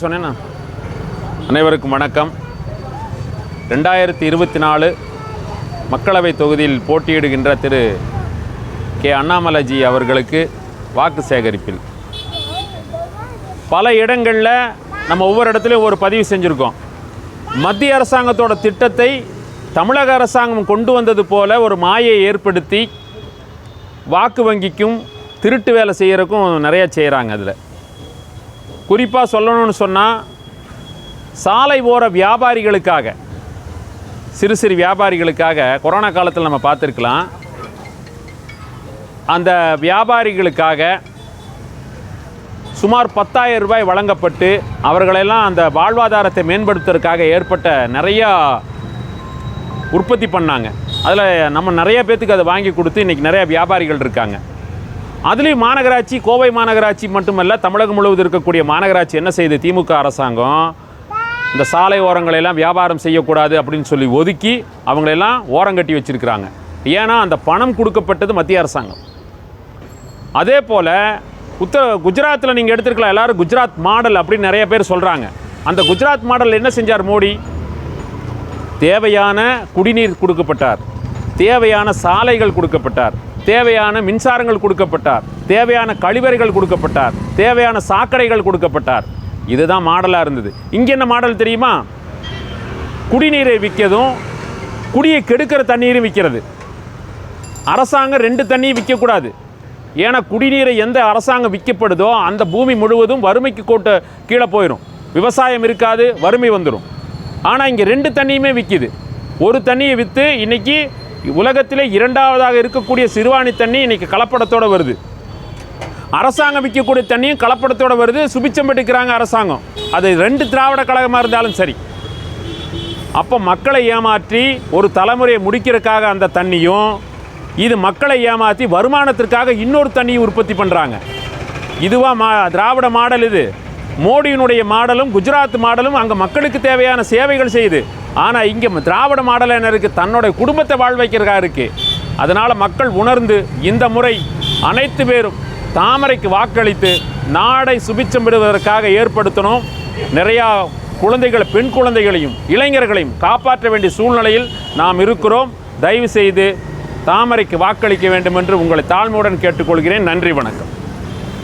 சொன்னேன்னா அனைவருக்கும் வணக்கம். ரெண்டாயிரத்தி இருபத்தி நாலு மக்களவை தொகுதியில் போட்டியிடுகின்ற திரு கே அண்ணாமலைஜி அவர்களுக்கு வாக்கு சேகரிப்பில். பல இடங்களில் நம்ம ஒவ்வொரு இடத்துலையும் ஒரு பதிவு செஞ்சுருக்கோம். மத்திய அரசாங்கத்தோட திட்டத்தை தமிழக அரசாங்கம் கொண்டு வந்தது போல ஒரு மாயை ஏற்படுத்தி வாக்கு வங்கிக்கும் திருட்டு வேலை செய்கிறக்கும் நிறைய செய்கிறாங்க அதில். குறிப்பாக சொல்லணும்னு சொன்னால் சாலை ஓர வியாபாரிகளுக்காக சிறு சிறு வியாபாரிகளுக்காக கொரோனா காலத்தில் நம்ம பார்த்துருக்கலாம். அந்த வியாபாரிகளுக்காக சுமார் 10000 ரூபாய் வழங்கப்பட்டு அவர்களெல்லாம் அந்த வாழ்வாதாரத்தை மேம்படுத்துறதுக்காக ஏற்பட்ட நிறையா உற்பத்தி பண்ணாங்க. அதில் நம்ம நிறைய பேர்த்துக்கு அதை வாங்கி கொடுத்து இன்றைக்கி நிறைய வியாபாரிகள் இருக்காங்க. அதுலேயும் மாநகராட்சி கோவை மாநகராட்சி மட்டுமல்ல தமிழகம் முழுவதும் இருக்கக்கூடிய மாநகராட்சி என்ன செய்யுது திமுக அரசாங்கம் இந்த சாலை ஓரங்களை எல்லாம் வியாபாரம் செய்யக்கூடாது அப்படின்னு சொல்லி ஒதுக்கி அவங்களெல்லாம் ஓரங்கட்டி வச்சிருக்கிறாங்க. ஏன்னா அந்த பணம் கொடுக்கப்பட்டது மத்திய அரசாங்கம். அதே போல் உத்தர குஜராத்தில் நீங்கள் எடுத்துருக்கலாம் எல்லோரும் குஜராத் மாடல் அப்படின்னு நிறைய பேர் சொல்கிறாங்க அந்த குஜராத் மாடல் என்ன செஞ்சார் மோடி? தேவையான குடிநீர் கொடுக்கப்பட்டார். தேவையான சாலைகள் கொடுக்கப்பட்டார். தேவையான மின்சாரங்கள் கொடுக்கப்பட்டார். தேவையான கழிவறைகள் கொடுக்கப்பட்டார். தேவையான சாக்கடைகள் கொடுக்கப்பட்டார். இதுதான் மாடலாக இருந்தது. இங்கே என்ன மாடல் தெரியுமா? குடிநீரை விற்கிறதும் குடியை கெடுக்கிற தண்ணீரும் விற்கிறது. அரசாங்கம் ரெண்டு தண்ணியும் விற்கக்கூடாது. ஏன்னா குடிநீரை எந்த அரசாங்கம் விற்கப்படுதோ அந்த பூமி முழுவதும் வறுமைக்கு கோட்டை கீழே போயிடும் விவசாயம் இருக்காது வறுமை வந்துடும் ஆனால் இங்கே ரெண்டு தண்ணியுமே விற்கிது ஒரு தண்ணியை விற்று இன்றைக்கி உலகத்திலே இரண்டாவதாக இருக்கக்கூடிய சிறுவாணி தண்ணி இன்றைக்கி கலப்படத்தோடு வருது. அரசாங்கம் விற்கக்கூடிய தண்ணியும் கலப்படத்தோடு வருது. சுபிச்சம் எடுக்கிறாங்க அரசாங்கம். அது ரெண்டு திராவிட கழகமாக இருந்தாலும் சரி. அப்போ மக்களை ஏமாற்றி ஒரு தலைமுறையை முடிக்கிறதுக்காக அந்த தண்ணியும் இது மக்களை ஏமாற்றி வருமானத்திற்காக இன்னொரு தண்ணியை உற்பத்தி பண்ணுறாங்க இதுவா மா திராவிட மாடல் இது. மோடியினுடைய மாடலும் குஜராத் மாடலும் அங்கே மக்களுக்கு தேவையான சேவைகள் செய்யுது. ஆனால் இங்கே திராவிட மாடல் என்ன இருக்குது தன்னுடைய குடும்பத்தை வாழ் வைக்கிறதா இருக்குது அதனால் மக்கள் உணர்ந்து இந்த முறை அனைத்து பேரும் தாமரைக்கு வாக்களித்து நாடை சுபிச்சம் விடுவதற்காக ஏற்படுத்தணும். நிறையா குழந்தைகள் பெண் குழந்தைகளையும் இளைஞர்களையும் காப்பாற்ற வேண்டிய சூழ்நிலையில் நாம் இருக்கிறோம். தயவு செய்து தாமரைக்கு வாக்களிக்க வேண்டும் என்று உங்களை தாழ்மையுடன் கேட்டுக்கொள்கிறேன். நன்றி வணக்கம்.